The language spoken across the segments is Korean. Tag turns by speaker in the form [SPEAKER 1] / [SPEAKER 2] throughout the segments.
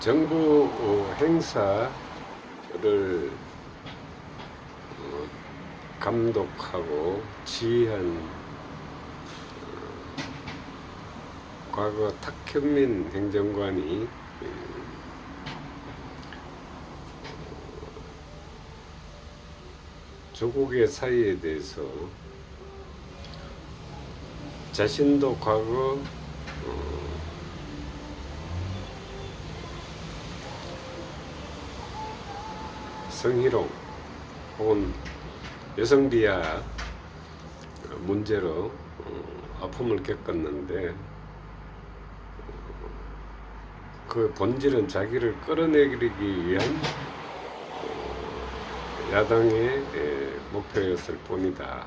[SPEAKER 1] 정부 어, 행사를 어, 감독하고 지휘한 어, 과거 탁현민 행정관이 음, 조국의 사이에 대해서 자신도 과거 성희롱 혹은 여성비하 문제로 어, 아픔을 겪었는데 어, 그 본질은 자기를 끌어내리기 위한 어, 야당의 에, 목표였을 뿐이다.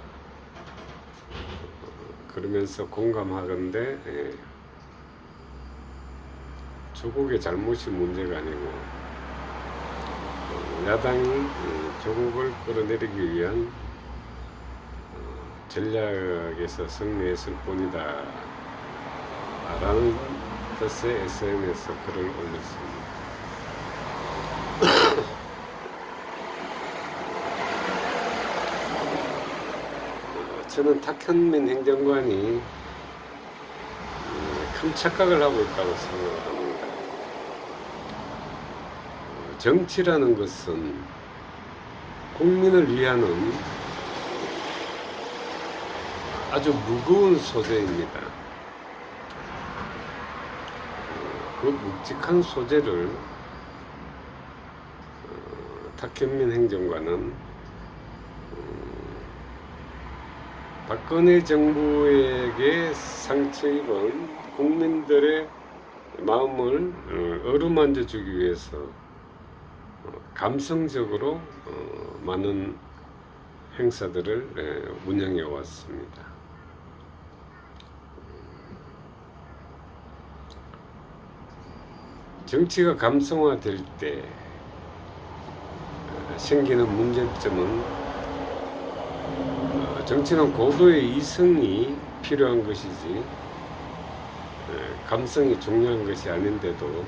[SPEAKER 1] 어, 그러면서 공감하건대 에, 조국의 잘못이 문제가 아니고 어, 야당이 어, 조국을 끌어내리기 위한 어, 전략에서 승리했을 뿐이다 라는 뜻의 SNS에 글을 올렸습니다. 어, 저는 탁현민 행정관이 음, 큰 착각을 하고 있다고 생각을 합니다. 어, 정치라는 것은 국민을 위하는 아주 무거운 소재입니다. 어, 그 묵직한 소재를 어, 탁현민 행정관은 어, 박근혜 정부에게 상처 입은 국민들의 마음을 어, 어루만져 주기 위해서 어, 감성적으로 어, 많은 행사들을 에, 운영해 왔습니다. 정치가 감성화될 때 어, 생기는 문제점은 어, 정치는 고도의 이성이 필요한 것이지 에, 감성이 중요한 것이 아닌데도 어,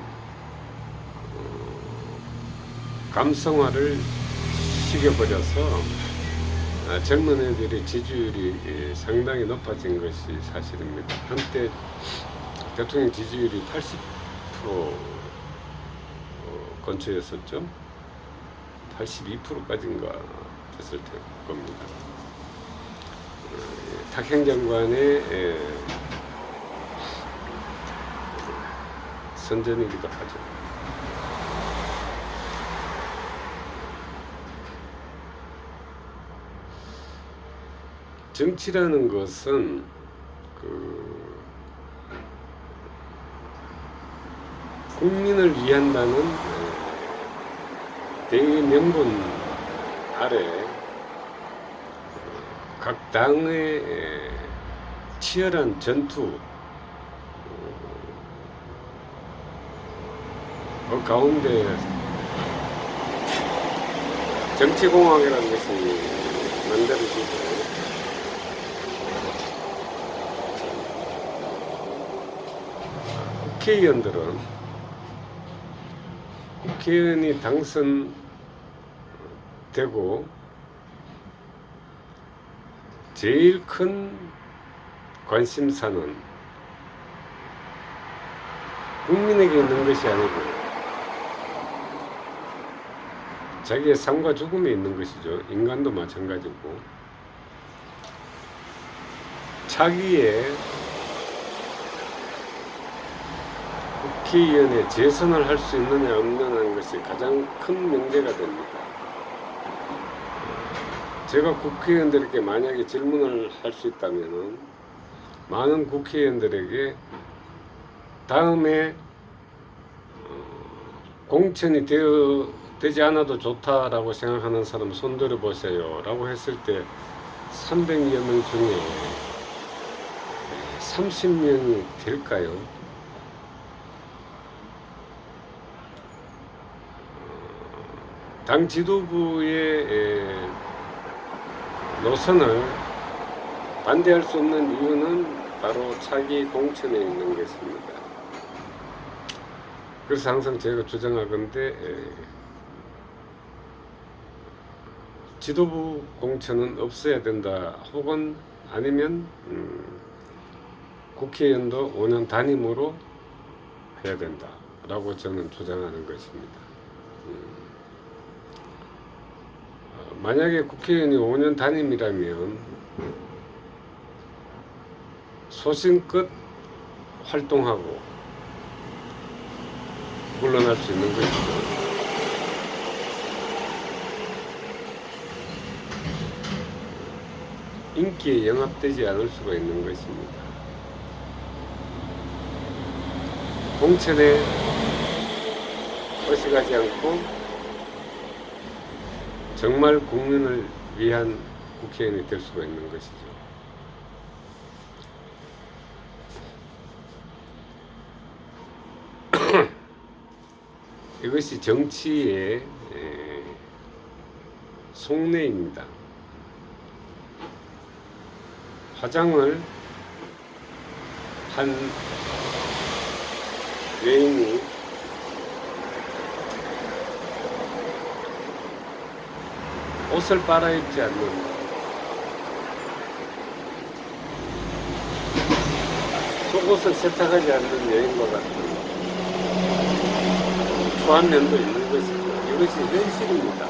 [SPEAKER 1] 감성화를 시켜버려서 아, 젊은 애들의 지지율이 예, 상당히 높아진 것이 사실입니다. 한때 대통령 지지율이 80% 어, 근처였었죠. 82%까지인가 됐을 테- 겁니다. 어, 예, 탁 행정관의 예, 선전이기도 하죠. 정치라는 것은 그 국민을 위한다는 에, 대명분 아래 각 당의 에, 치열한 전투 그 가운데 정치공학이라는 것이 만들어지고 국회의원들은 국회의원이 당선되고 제일 큰 관심사는 국민에게 있는 것이 아니고 자기의 삶과 죽음에 있는 것이죠. 인간도 마찬가지고 자기의 국회의원에 재선을 할 수 있느냐 없느냐는 것이 가장 큰 문제가 됩니다. 제가 국회의원들에게 만약에 질문을 할 수 있다면은 많은 국회의원들에게 다음에 어, 공천이 되어 되지 않아도 좋다라고 생각하는 사람 손들어 보세요 라고 했을 때 300여 명 중에 30명이 될까요? 당 지도부의 에, 노선을 반대할 수 없는 이유는 바로 차기 공천에 있는 것입니다. 그래서 항상 제가 주장하건데 에, 지도부 공천은 없어야 된다. 혹은 아니면 음, 국회의원도 5년 단임으로 해야 된다 라고 저는 주장하는 것입니다. 음, 어, 만약에 국회의원이 5년 단임이라면 소신껏 활동하고 물러날 수 있는 것이죠. 인기에 영합되지 않을 수가 있는 것입니다. 공천에 의식하지 않고 정말 국민을 위한 국회의원이 될 수가 있는 것이죠. 이것이 정치의 에, 속내입니다. 화장을 한 외인이 옷을 빨아입지 않는 속옷을 세탁하지 않는 여인과 같은 추한 면도 있는 것이죠. 이것이 현실입니다.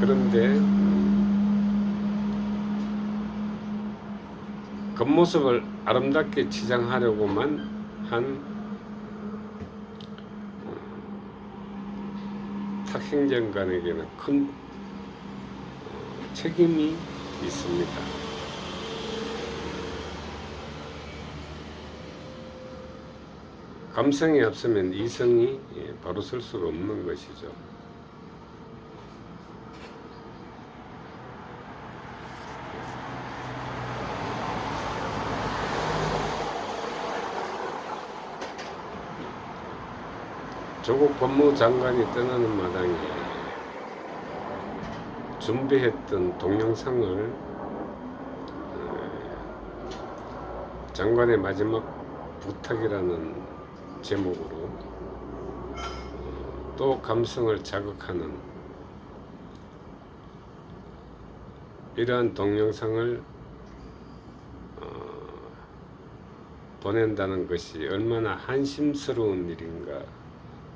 [SPEAKER 1] 그런데 겉모습을 아름답게 치장하려고만 한 탁행정관에게는 큰 어, 책임이 있습니다. 감성이 앞서면 이성이 예, 바로 설 수가 없는 것이죠. 조국 법무장관이 떠나는 마당에 준비했던 동영상을 어, 장관의 마지막 부탁이라는 제목으로 어, 또 감성을 자극하는 이러한 동영상을 어, 보낸다는 것이 얼마나 한심스러운 일인가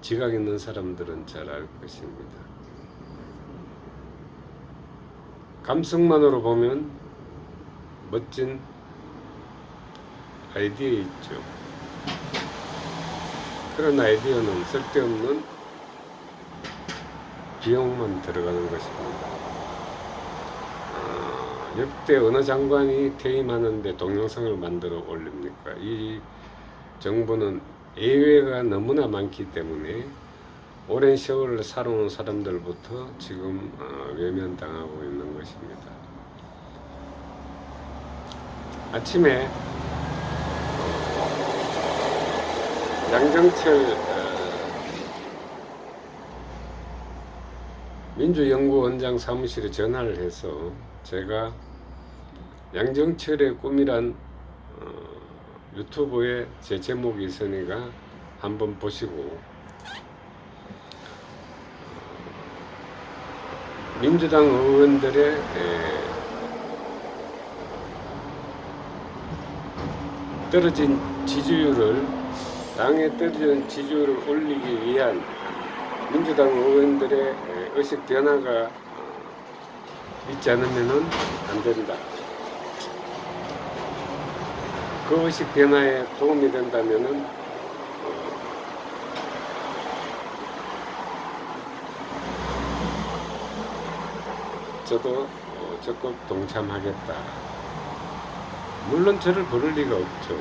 [SPEAKER 1] 지각 있는 사람들은 잘 알 것입니다. 감성만으로 보면 멋진 아이디어 있죠. 그런 아이디어는 쓸데없는 비용만 들어가는 것입니다. 어, 역대 어느 장관이 퇴임하는데 동영상을 만들어 올립니까? 이 정부는 예외가 너무나 많기 때문에 오랜 세월을 살아온 사람들부터 지금 어, 외면당하고 있는 것입니다. 아침에 어, 양정철 어, 민주연구원장 사무실에 전화를 해서 제가 양정철의 꿈이란 어, 유튜브에 제 제목이 있으니까 한번 보시고 민주당 의원들의 에, 떨어진 지지율을 당에 떨어진 지지율을 올리기 위한 민주당 의원들의 에, 의식 변화가 어, 있지 않으면 안 된다. 그 의식 변화에 도움이 된다면은 저도 어, 적극 동참하겠다. 물론 저를 부를 리가 없죠.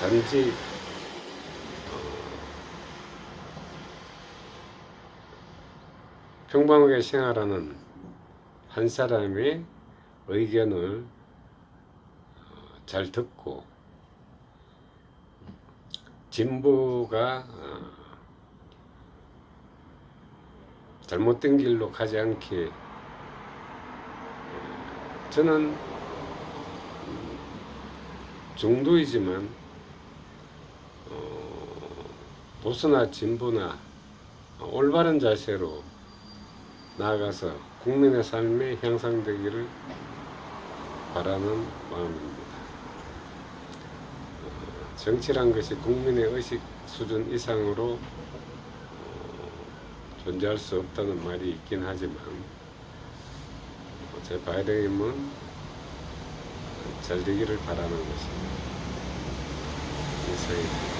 [SPEAKER 1] 단지 어, 평범하게 생활하는 한 사람의 의견을 어, 잘 듣고 진보가 어, 잘못된 길로 가지 않게 저는 음, 중도이지만 어, 보수나 진보나 올바른 자세로 나아가서 국민의 삶이 향상되기를 바라는 마음입니다. 어, 정치란 것이 국민의 의식 수준 이상으로 어, 존재할 수 없다는 말이 있긴 하지만 어, 제 바람은 잘 되기를 바라는 것입니다. 이상입니다.